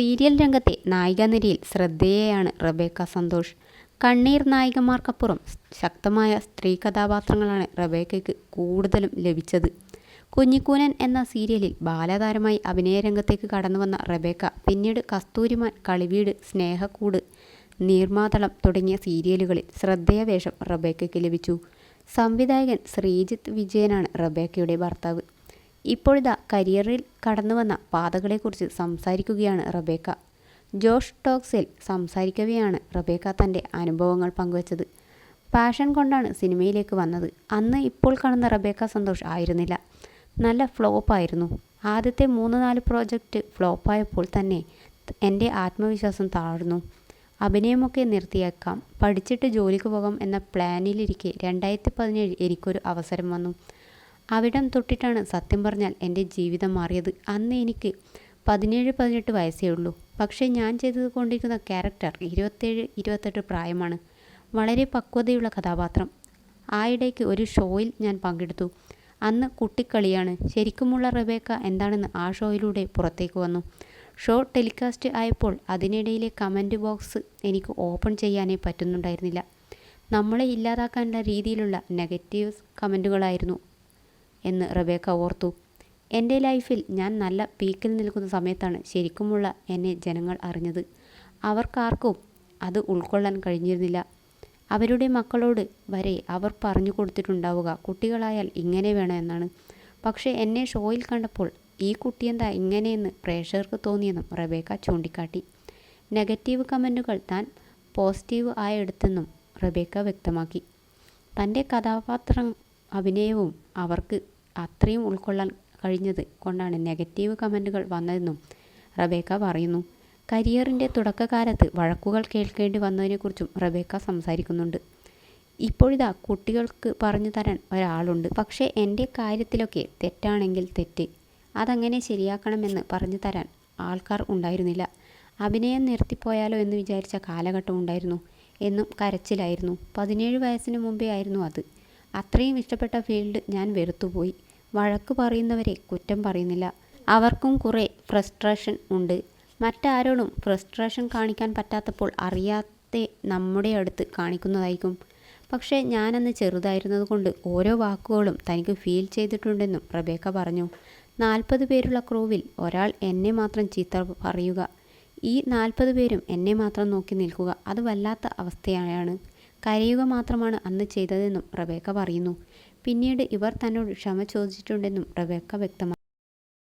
Serial രംഗത്തെ നായികാനിരയിൽ ശ്രദ്ധേയയാണ് Rebecca Santhosh. കണ്ണീർ നായികമാർക്കപ്പുറം ശക്തമായ സ്ത്രീ കഥാപാത്രങ്ങളാണ് റബേക്കയ്ക്ക് കൂടുതലും ലഭിച്ചത്. കുഞ്ഞിക്കൂനൻ എന്ന സീരിയലിൽ ബാലതാരമായി അഭിനയ രംഗത്തേക്ക് കടന്നുവന്ന റബേക്ക പിന്നീട് കസ്തൂരിമാൻ കളിവീട് സ്നേഹക്കൂട് നീർമാതളം തുടങ്ങിയ സീരിയലുകളിൽ ശ്രദ്ധേയ വേഷം റബേക്കയ്ക്ക് ലഭിച്ചു. സംവിധായകൻ ശ്രീജിത്ത് വിജയനാണ് റബേക്കയുടെ ഭർത്താവ്. ഇപ്പോഴിതാ കരിയറിൽ കടന്നു വന്ന പാതകളെക്കുറിച്ച് സംസാരിക്കുകയാണ് റബേക്ക. ജോഷ് ടോക്സിൽ സംസാരിക്കവെയാണ് റബേക്ക തന്റെ അനുഭവങ്ങൾ പങ്കുവച്ചത്. പാഷൻ കൊണ്ടാണ് സിനിമയിലേക്ക് വന്നത്. അന്ന് ഇപ്പോൾ കാണുന്ന റബേക്ക സന്തോഷ് ആയിരുന്നില്ല. നല്ല ഫ്ലോപ്പായിരുന്നു. ആദ്യത്തെ മൂന്ന് നാല് പ്രോജക്റ്റ് ഫ്ലോപ്പായപ്പോൾ തന്നെ എന്റെ ആത്മവിശ്വാസം താഴ്ന്നു. അഭിനയമൊക്കെ നിർത്തിയേക്കാം. പഠിച്ചിട്ട് ജോലിക്ക് പോകാം എന്ന പ്ലാനിലിരിക്കെ രണ്ടായിരത്തി പതിനേഴ് എനിക്കൊരു അവസരം വന്നു. അവിടം തൊട്ടിട്ടാണ് സത്യം പറഞ്ഞാൽ എന്റെ ജീവിതം മാറിയത്. അന്ന് എനിക്ക് പതിനേഴ് പതിനെട്ട് വയസ്സേ ഉള്ളൂ. പക്ഷേ ഞാൻ ചെയ്തത് കൊണ്ടിരിക്കുന്ന ക്യാരക്ടർ ഇരുപത്തേഴ് ഇരുപത്തെട്ട് പ്രായമാണ്. വളരെ പക്വതയുള്ള കഥാപാത്രം. ആയിടയ്ക്ക് ഒരു ഷോയിൽ ഞാൻ പങ്കെടുത്തു. അന്ന് കുട്ടിക്കളിയാണ്. ശരിക്കുമുള്ള റബേക്ക എന്താണെന്ന് ആ ഷോയിലൂടെ പുറത്തേക്ക് വന്നു. ഷോ ടെലികാസ്റ്റ് ആയപ്പോൾ അതിനിടയിലെ കമന്റ് ബോക്സ് എനിക്ക് ഓപ്പൺ ചെയ്യാനേ പറ്റുന്നുണ്ടായിരുന്നില്ല. നമ്മളെ ഇല്ലാതാക്കാനുള്ള രീതിയിലുള്ള നെഗറ്റീവ് കമന്റുകളായിരുന്നു. എന്ന് റബേക്ക ഓർത്തു. എന്റെ ലൈഫിൽ ഞാൻ നല്ല പീക്കിൽ നിൽക്കുന്ന സമയത്താണ് ശരിക്കുമുള്ള എന്നെ ജനങ്ങൾ അറിഞ്ഞത്. അവർക്കാർക്കും അത് ഉൾക്കൊള്ളാൻ കഴിഞ്ഞിരുന്നില്ല. അവരുടെ മക്കളോട് വരെ അവർ പറഞ്ഞു കൊടുത്തിട്ടുണ്ടാവുക കുട്ടികളായാൽ ഇങ്ങനെ വേണം എന്നാണ്. പക്ഷേ എന്നെ ഷോയിൽ കണ്ടപ്പോൾ ഈ കുട്ടിയെന്താ ഇങ്ങനെയെന്ന് പ്രേക്ഷകർക്ക് തോന്നിയെന്നും റബേക്ക ചൂണ്ടിക്കാട്ടി. നെഗറ്റീവ് കമന്റുകൾ താൻ പോസിറ്റീവ് ആയെടുത്തെന്നും റബേക്ക വ്യക്തമാക്കി. തന്റെ കഥാപാത്രം അഭിനയവും അവർക്ക് അത്രയും ഉൾക്കൊള്ളാൻ കഴിഞ്ഞത് കൊണ്ടാണ് നെഗറ്റീവ് കമന്റുകൾ വന്നതെന്നും റബേക്ക പറയുന്നു. കരിയറിന്റെ തുടക്കകാലത്ത് വഴക്കുകൾ കേൾക്കേണ്ടി വന്നതിനെക്കുറിച്ചും റബേക്ക സംസാരിക്കുന്നുണ്ട്. ഇപ്പോഴിതാ കുട്ടികൾക്ക് പറഞ്ഞു തരാൻ ഒരാളുണ്ട്. പക്ഷേ എന്റെ കാര്യത്തിലൊക്കെ തെറ്റാണെങ്കിൽ തെറ്റ്. അതങ്ങനെ ശരിയാക്കണമെന്ന് പറഞ്ഞു തരാൻ ആൾക്കാർ ഉണ്ടായിരുന്നില്ല. അഭിനയം നിർത്തിപ്പോയാലോ എന്ന് വിചാരിച്ച കാലഘട്ടം ഉണ്ടായിരുന്നു എന്നും കരച്ചിലായിരുന്നു. പതിനേഴ് വയസ്സിന് മുമ്പേ ആയിരുന്നു അത്. അത്രയും ഇഷ്ടപ്പെട്ട ഫീൽഡ് ഞാൻ വെറുത്തുപോയി. വഴക്ക് പറയുന്നവരെ കുറ്റം പറയുന്നില്ല. അവർക്കും കുറേ ഫ്രസ്ട്രേഷൻ ഉണ്ട്. മറ്റാരോടും ഫ്രസ്ട്രേഷൻ കാണിക്കാൻ പറ്റാത്തപ്പോൾ അറിയാത്ത നമ്മുടെ അടുത്ത് കാണിക്കുന്നതായിരിക്കും. പക്ഷേ ഞാനന്ന് ചെറുതായിരുന്നത് കൊണ്ട് ഓരോ വാക്കുകളും തനിക്ക് ഫീൽ ചെയ്തിട്ടുണ്ടെന്നും റബേക്ക പറഞ്ഞു. നാൽപ്പത് പേരുള്ള ക്രൂവിൽ ഒരാൾ എന്നെ മാത്രം ചീത്ത പറയുക. ഈ നാൽപ്പത് പേരും എന്നെ മാത്രം നോക്കി നിൽക്കുക അത് വല്ലാത്ത അവസ്ഥയാണ്. കരയുക മാത്രമാണ് അന്ന് ചെയ്തതെന്നും റബേക്ക പറയുന്നു. പിന്നീട് ഇവർ തന്നോട് ക്ഷമ ചോദിച്ചിട്ടുണ്ടെന്നും റബേക്ക വ്യക്തമാക്കി.